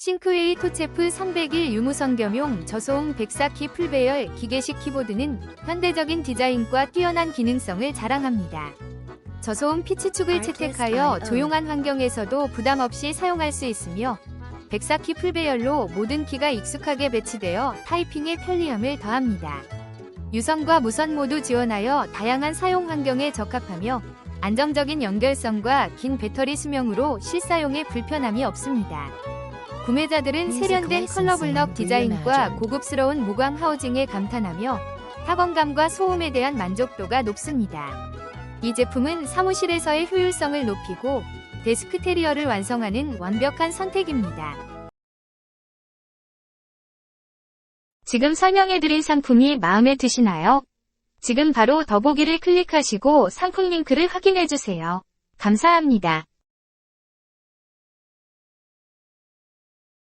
싱크웨이 토체프 301 유무선 겸용 저소음 104키 풀배열 기계식 키보드는 현대적인 디자인과 뛰어난 기능성을 자랑합니다. 저소음 피치축을 채택하여 조용한 환경에서도 부담 없이 사용할 수 있으며 104키 풀배열로 모든 키가 익숙하게 배치되어 타이핑의 편리함을 더합니다. 유선과 무선 모두 지원하여 다양한 사용 환경에 적합하며 안정적인 연결성과 긴 배터리 수명으로 실사용에 불편함이 없습니다. 구매자들은 세련된 컬러블럭 디자인과 고급스러운 무광 하우징에 감탄하며 타건감과 소음에 대한 만족도가 높습니다. 이 제품은 사무실에서의 효율성을 높이고 데스크 테리어를 완성하는 완벽한 선택입니다. 지금 설명해드린 상품이 마음에 드시나요? 지금 바로 더보기를 클릭하시고 상품 링크를 확인해주세요. 감사합니다.